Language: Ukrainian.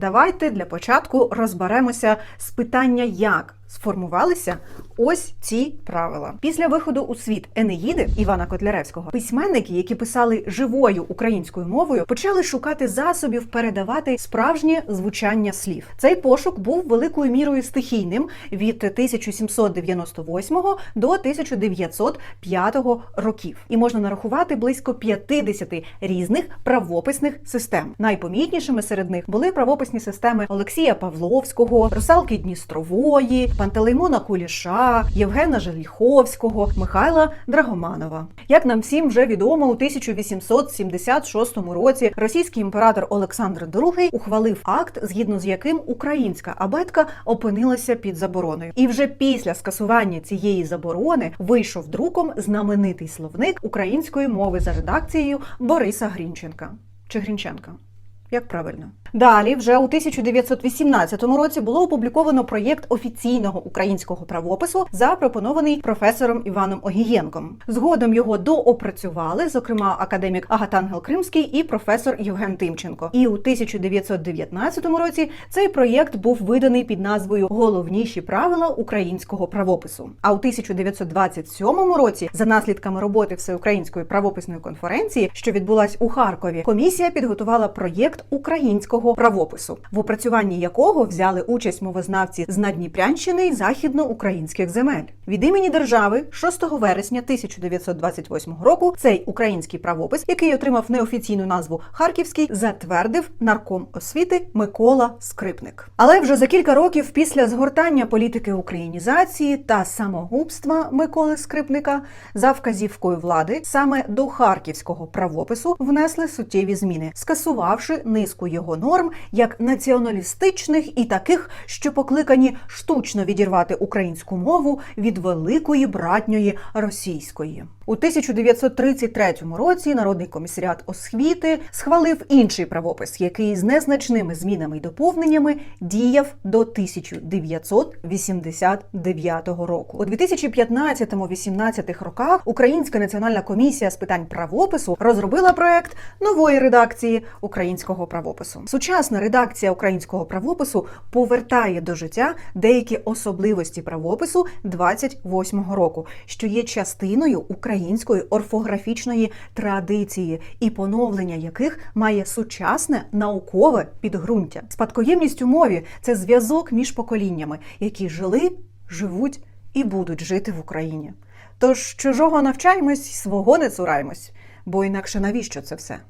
Давайте для початку розберемося з питання, як сформувалися ось ці правила. Після виходу у світ Енеїди Івана Котляревського письменники, які писали живою українською мовою, почали шукати засобів передавати справжнє звучання слів. Цей пошук був великою мірою стихійним від 1798 до 1905 років, і можна нарахувати близько 50 різних правописних систем. Найпомітнішими серед них були правописні системи Олексія Павловського, Русалки Дністрової, Пантелеймона Куліша, Євгена Желіховського, Михайла Драгоманова. Як нам всім вже відомо, у 1876 році російський імператор Олександр II ухвалив акт, згідно з яким українська абетка опинилася під забороною. І вже після скасування цієї заборони вийшов друком знаменитий словник української мови за редакцією Бориса Грінченка чи Грінченка. Як правильно? Далі, вже у 1918 році було опубліковано проєкт офіційного українського правопису, запропонований професором Іваном Огієнком. Згодом його доопрацювали, зокрема академік Агатангел Кримський і професор Євген Тимченко. І у 1919 році цей проєкт був виданий під назвою Головніші правила українського правопису. А у 1927 році, за наслідками роботи Всеукраїнської правописної конференції, що відбулась у Харкові, комісія підготувала проєкт українського правопису, в опрацюванні якого взяли участь мовознавці з Надніпрянщини й західноукраїнських земель. Від імені держави 6 вересня 1928 року цей український правопис, який отримав неофіційну назву Харківський, затвердив нарком освіти Микола Скрипник. Але вже за кілька років після згортання політики українізації та самогубства Миколи Скрипника за вказівкою влади саме до харківського правопису внесли суттєві зміни, скасувавши низку його норм як націоналістичних і таких, що покликані штучно відірвати українську мову від великої братньої російської. У 1933 році Народний комісаріат освіти схвалив інший правопис, який з незначними змінами й доповненнями діяв до 1989 року. У 2015-18 роках Українська національна комісія з питань правопису розробила проект нової редакції українського правопису. Сучасна редакція українського правопису повертає до життя деякі особливості правопису 28-го року, що є частиною української орфографічної традиції, і поновлення яких має сучасне наукове підґрунтя. Спадкоємність у мові це зв'язок між поколіннями, які жили, живуть і будуть жити в Україні. Тож чужого навчаємось, свого не цураємось, бо інакше навіщо це все?